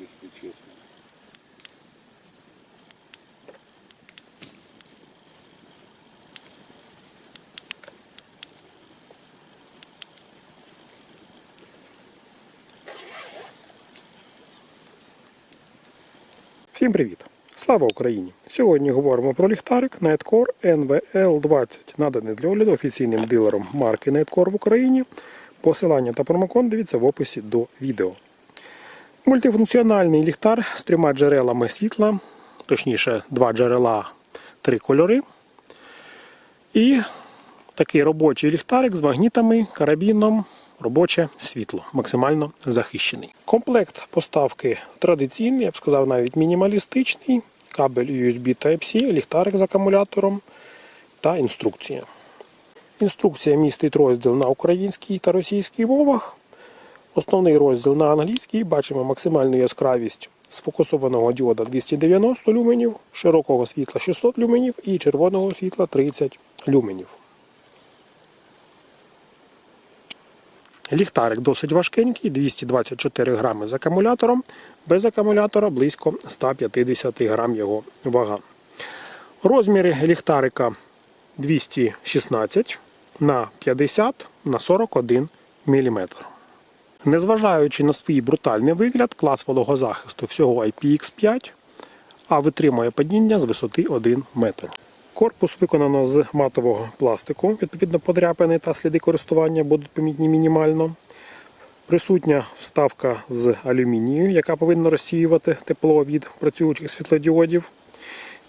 если честно. Всім привіт! Слава Україні! Сьогодні говоримо про ліхтарик Nightcore NVL20, наданий для огляду офіційним дилером марки Nightcore в Україні. Посилання та промокод дивіться в описі до відео. Мультифункціональний ліхтар з трьома джерелами світла, точніше, два джерела, три кольори. І такий робочий ліхтарик з магнітами, карабіном, робоче світло, максимально захищений. Комплект поставки традиційний, я б сказав, навіть мінімалістичний. Кабель USB Type-C, ліхтарик з акумулятором та інструкція. Інструкція містить розділ на українській та російській мовах. Основний розділ на англійській. Бачимо максимальну яскравість сфокусованого діода 290 люменів, широкого світла 600 люменів і червоного світла 30 люменів. Ліхтарик досить важкенький, 224 грами з акумулятором. Без акумулятора близько 150 грам його вага. Розміри ліхтарика 216 на 50 на 41 мм. Незважаючи на свій брутальний вигляд, клас вологозахисту всього IPX5, а витримує падіння з висоти 1 метр. Корпус виконано з матового пластику, відповідно подряпини та сліди користування будуть помітні мінімально. Присутня вставка з алюмінію, яка повинна розсіювати тепло від працюючих світлодіодів.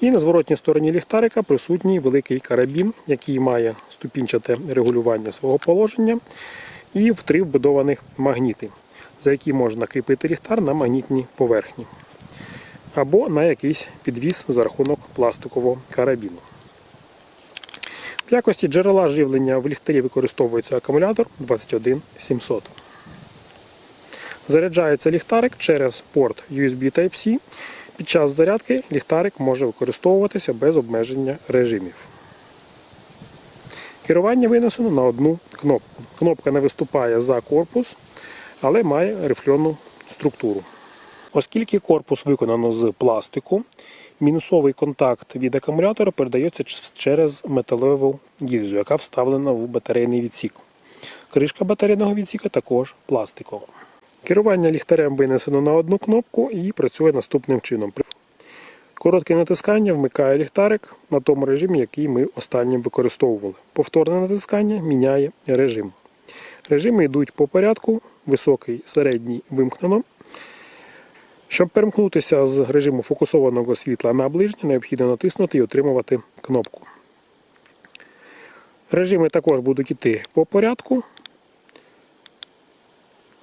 І на зворотній стороні ліхтарика присутній великий карабін, який має ступінчате регулювання свого положення, і в три вбудованих магніти, за які можна кріпити ліхтар на магнітній поверхні або на якийсь підвіс за рахунок пластикового карабіну. В якості джерела живлення в ліхтарі використовується акумулятор 21700. Заряджається ліхтарик через порт USB Type-C. Під час зарядки ліхтарик може використовуватися без обмеження режимів. Керування винесено на одну кнопку. Кнопка не виступає за корпус, але має рифльонну структуру. Оскільки корпус виконано з пластику, мінусовий контакт від акумулятора передається через металеву гільзу, яка вставлена в батарейний відсік. Кришка батарейного відсіка також пластикова. Керування ліхтарем винесено на одну кнопку і працює наступним чином. Коротке натискання вмикає ліхтарик на тому режимі, який ми останнім використовували. Повторне натискання міняє режим. Режими йдуть по порядку: високий, середній вимкнено. Щоб перемкнутися з режиму фокусованого світла на ближнє, необхідно натиснути і отримувати кнопку. Режими також будуть йти по порядку.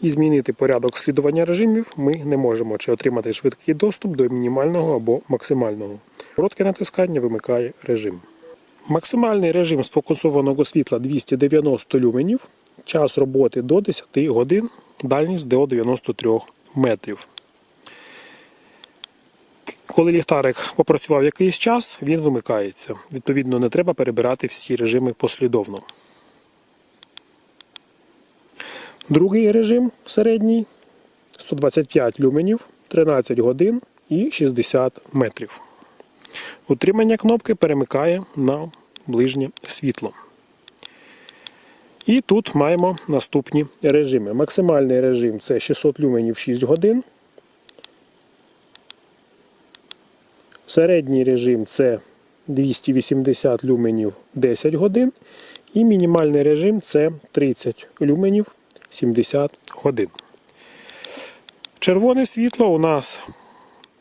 І змінити порядок слідування режимів ми не можемо чи отримати швидкий доступ до мінімального або максимального. Коротке натискання вимикає режим. Максимальний режим сфокусованого світла 290 люменів, час роботи до 10 годин, дальність до 93 метрів. Коли ліхтарик попрацював якийсь час, він вимикається. Відповідно, не треба перебирати всі режими послідовно. Другий режим середній 125 люменів, 13 годин і 60 метрів. Утримання кнопки перемикає на ближнє світло. І тут маємо наступні режими. Максимальний режим це 600 люменів 6 годин. Середній режим це 280 люменів 10 годин. І мінімальний режим це 30 люменів 70 годин. Червоне світло у нас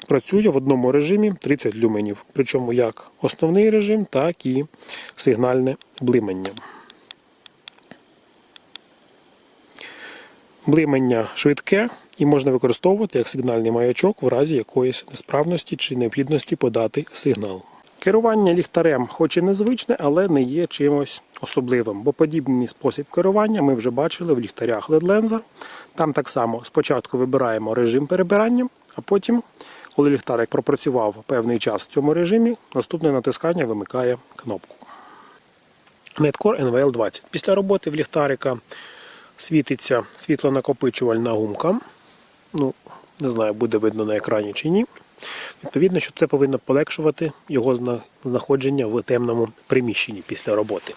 працює в одному режимі 30 люменів. Причому як основний режим, так і сигнальне блимання. Блимання швидке і можна використовувати як сигнальний маячок в разі якоїсь несправності чи необхідності подати сигнал. Керування ліхтарем, хоч і незвичне, але не є чимось особливим, бо подібний спосіб керування ми вже бачили в ліхтарях LED-ленза. Там так само спочатку вибираємо режим перебирання, а потім, коли ліхтарик пропрацював певний час в цьому режимі, наступне натискання вимикає кнопку. Netcore NVL20. Після роботи в ліхтарика світиться світлонакопичувальна гумка. Ну, Не знаю, буде видно на екрані чи ні. Відповідно, що це повинно полегшувати його знаходження в темному приміщенні після роботи.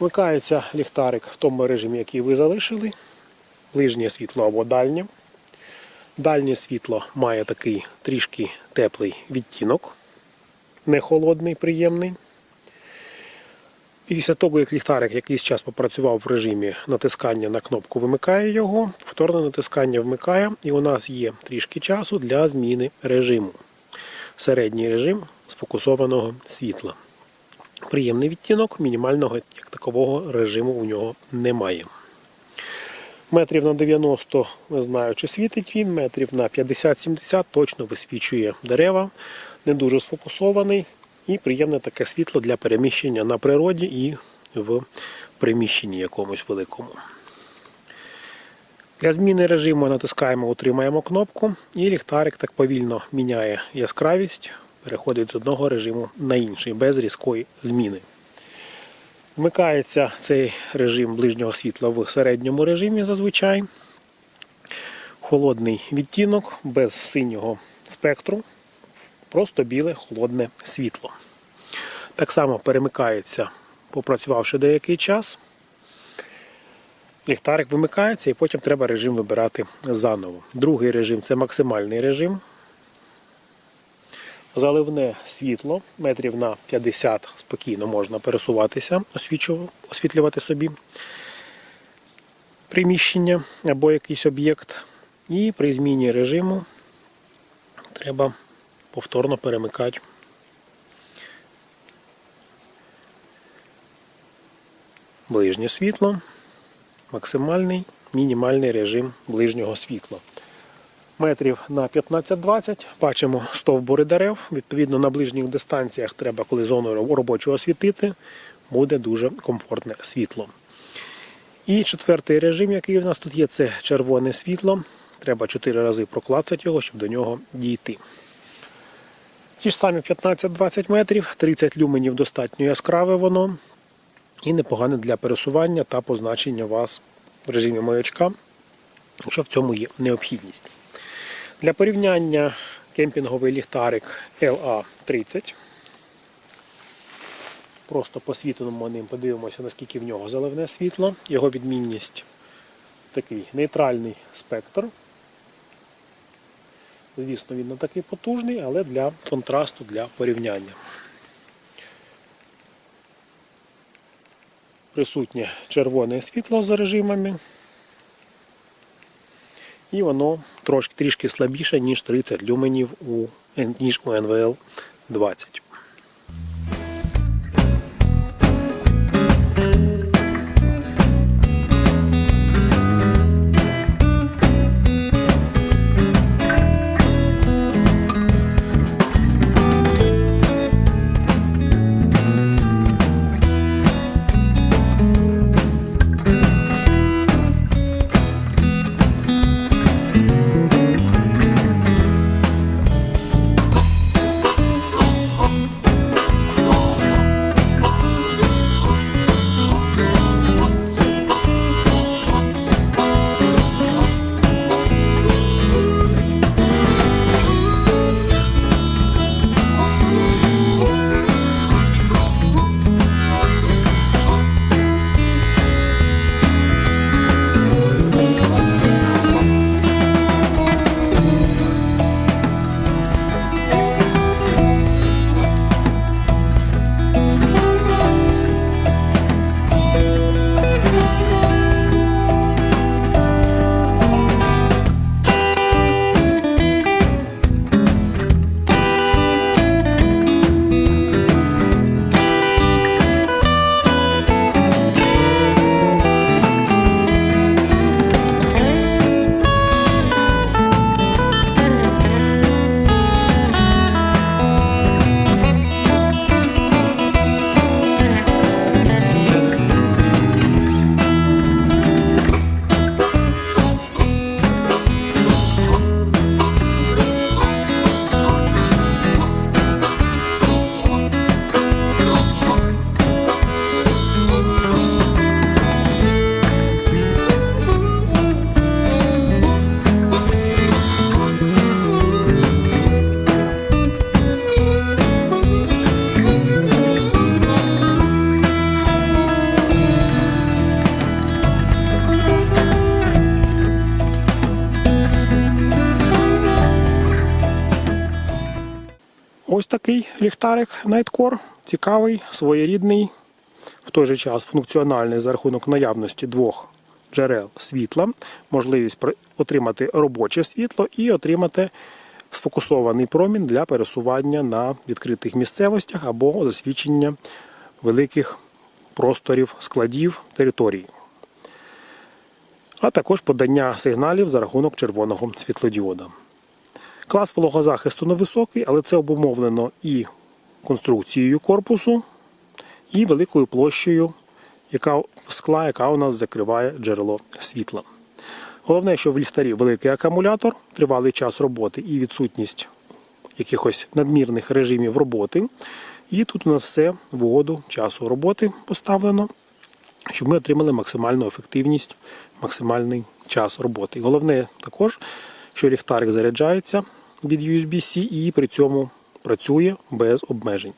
Вмикається ліхтарик в тому режимі, який ви залишили. Ближнє світло або дальнє. Дальнє світло має такий трішки теплий відтінок, не холодний, приємний. Після того, як ліхтарик якийсь час попрацював в режимі натискання на кнопку вимикає його, повторне натискання вмикає, і у нас є трішки часу для зміни режиму. Середній режим сфокусованого світла. Приємний відтінок, мінімального як такового режиму у нього немає. Метрів на 90, не знаю, чи світить він, метрів на 50-70 точно висвічує дерева, не дуже сфокусований і приємне таке світло для переміщення на природі і в приміщенні якомусь великому. Для зміни режиму натискаємо, утримаємо кнопку, і ліхтарик так повільно міняє яскравість, переходить з одного режиму на інший без різкої зміни. Вмикається цей режим ближнього світла в середньому режимі зазвичай. Холодний відтінок без синього спектру, просто біле холодне світло. Так само перемикається, попрацювавши деякий час. Ліхтарик вимикається і потім треба режим вибирати заново. Другий режим це максимальний режим. Заливне світло метрів на 50 спокійно можна пересуватися, освітлювати собі приміщення або якийсь об'єкт. І при зміні режиму треба повторно перемикати. Ближнє світло, максимальний, мінімальний режим ближнього світла метрів на 15-20 бачимо стовбури дерев. Відповідно, на ближніх дистанціях треба, коли зону роб- робочу освітити, буде дуже комфортне світло. І четвертий режим, який у нас тут є, це червоне світло. Треба 4 рази проклацати його, щоб до нього дійти. Ті ж самі 15-20 метрів, 30 люменів достатньо яскраве воно. І непогане для пересування та позначення вас в режимі маячка, якщо в цьому є необхідність. Для порівняння кемпінговий ліхтарик LA30. Просто посвітимо ним, подивимося, наскільки в нього заливне світло. Його відмінність такий нейтральний спектр. Звісно, він не такий потужний, але для контрасту, для порівняння. Присутнє червоне світло за режимами. І воно трошки трішки слабіше, ніж 30 люменів у, ніж у NVL 20. Ось такий ліхтарик Nightcore. Цікавий, своєрідний, в той же час функціональний за рахунок наявності двох джерел світла, можливість отримати робоче світло і отримати сфокусований промінь для пересування на відкритих місцевостях або засвідчення великих просторів, складів, територій. А також подання сигналів за рахунок червоного світлодіода. Клас вологозахисту невисокий, але це обумовлено і конструкцією корпусу, і великою площею яка, скла, яка у нас закриває джерело світла. Головне, що в ліхтарі великий акумулятор, тривалий час роботи і відсутність якихось надмірних режимів роботи. І тут у нас все в угоду часу роботи поставлено, щоб ми отримали максимальну ефективність, максимальний час роботи. Головне також, що ліхтарик заряджається від USB-C і при цьому працює без обмежень.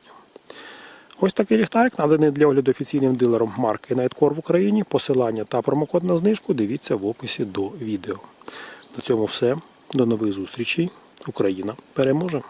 Ось такий ліхтарик наданий для огляду офіційним дилером марки Nightcore в Україні. Посилання та промокод на знижку дивіться в описі до відео. На цьому все. До нових зустрічей. Україна переможе!